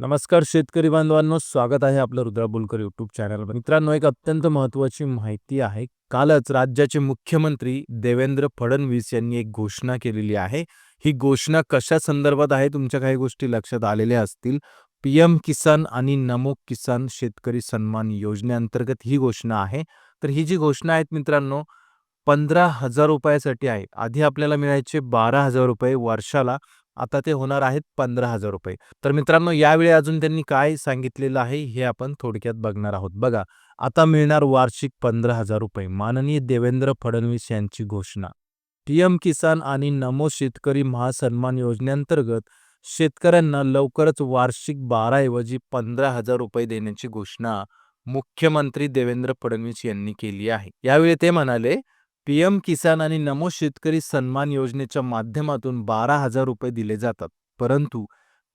नमस्कार शेतकरी बांधवांनो स्वागत आहे आपलं रुद्रा बोलकर युट्यूब चॅनलवर मित्रांनो एक अत्यंत महत्त्वाची माहिती आहे. कालच राज्याचे मुख्यमंत्री देवेंद्र फडणवीस यांनी एक घोषणा केलेली आहे. ही घोषणा कशा संदर्भात आहे? तुमच्या काही गोष्टी लक्षात आलेल्या असतील. पीएम किसान आणि नमो किसान शेतकरी सन्मान योजनेअंतर्गत ही घोषणा आहे. तर ही जी घोषणा आहेत मित्रांनो पंधरा हजार रुपयासाठी आहे. आधी आपल्याला मिळायचे बारा हजार रुपये वर्षाला. आता ते होणार आहेत पंधरा हजार रुपये. तर मित्रांनो यावेळी अजून त्यांनी काय सांगितलेलं आहे हे आपण थोडक्यात बघणार आहोत. बघा आता मिळणार वार्षिक पंधरा हजार रुपये. माननीय देवेंद्र फडणवीस यांची घोषणा. पीएम किसान आणि नमो शेतकरी महासन्मान योजनेअंतर्गत शेतकऱ्यांना लवकरच वार्षिक बाराऐवजी पंधरा हजार रुपये देण्याची घोषणा मुख्यमंत्री देवेंद्र फडणवीस यांनी केली आहे. यावेळी ते म्हणाले पीएम किसान आणि नमो शेतकरी सन्मान योजनेच्या माध्यमातून बारा हजार रुपये दिले जातात. परंतु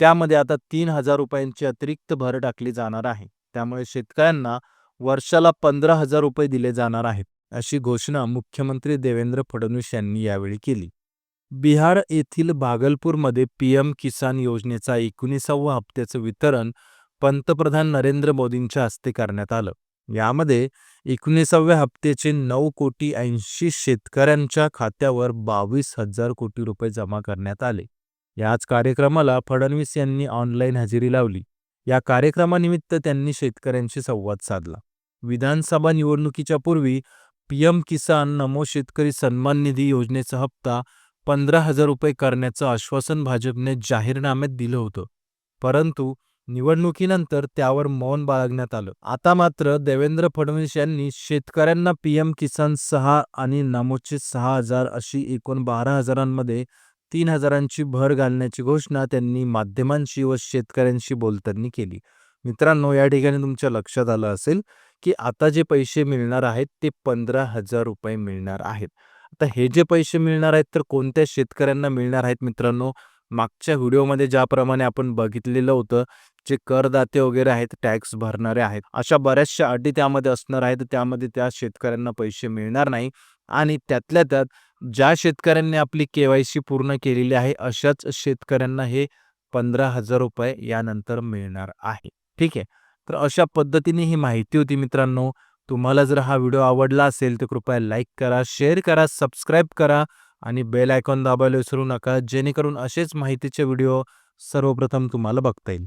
त्यामध्ये आता तीन हजार रुपयांची अतिरिक्त भर टाकली जाणार आहे. त्यामुळे शेतकऱ्यांना वर्षाला पंधरा हजार रुपये दिले जाणार आहेत अशी घोषणा मुख्यमंत्री देवेंद्र फडणवीस यांनी यावेळी केली. बिहार येथील भागलपूरमध्ये पीएम किसान योजनेचा एकोणीसावा हप्त्याचं वितरण पंतप्रधान नरेंद्र मोदींच्या हस्ते करण्यात आलं. यामध्ये एकोणीसाव्या हप्त्याचे नऊ कोटी ऐंशी शेतकऱ्यांच्या खात्यावर बावीस हजार कोटी रुपये जमा करण्यात आले. याच कार्यक्रमाला फडणवीस यांनी ऑनलाईन हजेरी लावली. या कार्यक्रमानिमित्त त्यांनी शेतकऱ्यांशी संवाद साधला. विधानसभा निवडणुकीच्या पूर्वी पीएम किसान नमो शेतकरी सन्मान निधी योजनेचा हप्ता पंधरा हजार रुपये करण्याचं आश्वासन भाजपने जाहीरनाम्यात दिलं होतं. परंतु निवडणुकीनंतर त्यावर मौन बाळगण्यात आलं. आता मात्र देवेंद्र फडणवीस यांनी शेतकऱ्यांना पीएम किसान सहा आणि नमोचे सहा हजार अशी एकूण बारा हजारांमध्ये तीन हजारांची भर घालण्याची घोषणा त्यांनी माध्यमांशी व शेतकऱ्यांशी बोलताना केली. मित्रांनो या ठिकाणी तुमच्या लक्षात आलं असेल की आता जे पैसे मिळणार आहेत ते पंधरा हजार रुपये मिळणार आहेत. आता हे जे पैसे मिळणार आहेत तर कोणत्या शेतकऱ्यांना मिळणार आहेत मित्रांनो? मागच्या व्हिडिओमध्ये ज्याप्रमाणे आपण बघितलेलं होतं जे करदाते वगैरे आहेत टॅक्स भरणारे आहेत अशा बऱ्याचशा अटी त्यामध्ये असणार आहेत त्यामध्ये त्या शेतकऱ्यांना पैसे मिळणार नाही. आणि त्यातल्या त्यात ज्या शेतकऱ्यांनी आपली के वाय सी पूर्ण केलेली आहे अशाच शेतकऱ्यांना हे पंधरा हजार रुपये यानंतर मिळणार आहे. ठीक आहे? तर अशा पद्धतीने ही माहिती होती मित्रांनो. तुम्हाला जर हा व्हिडिओ आवडला असेल तर कृपया लाईक करा शेअर करा सबस्क्राईब करा आणि बेल आयकॉन दाबायला विसरू नका जेणेकरून असेच माहितीचे व्हिडिओ सर्वप्रथम तुम्हाला बघता येईल.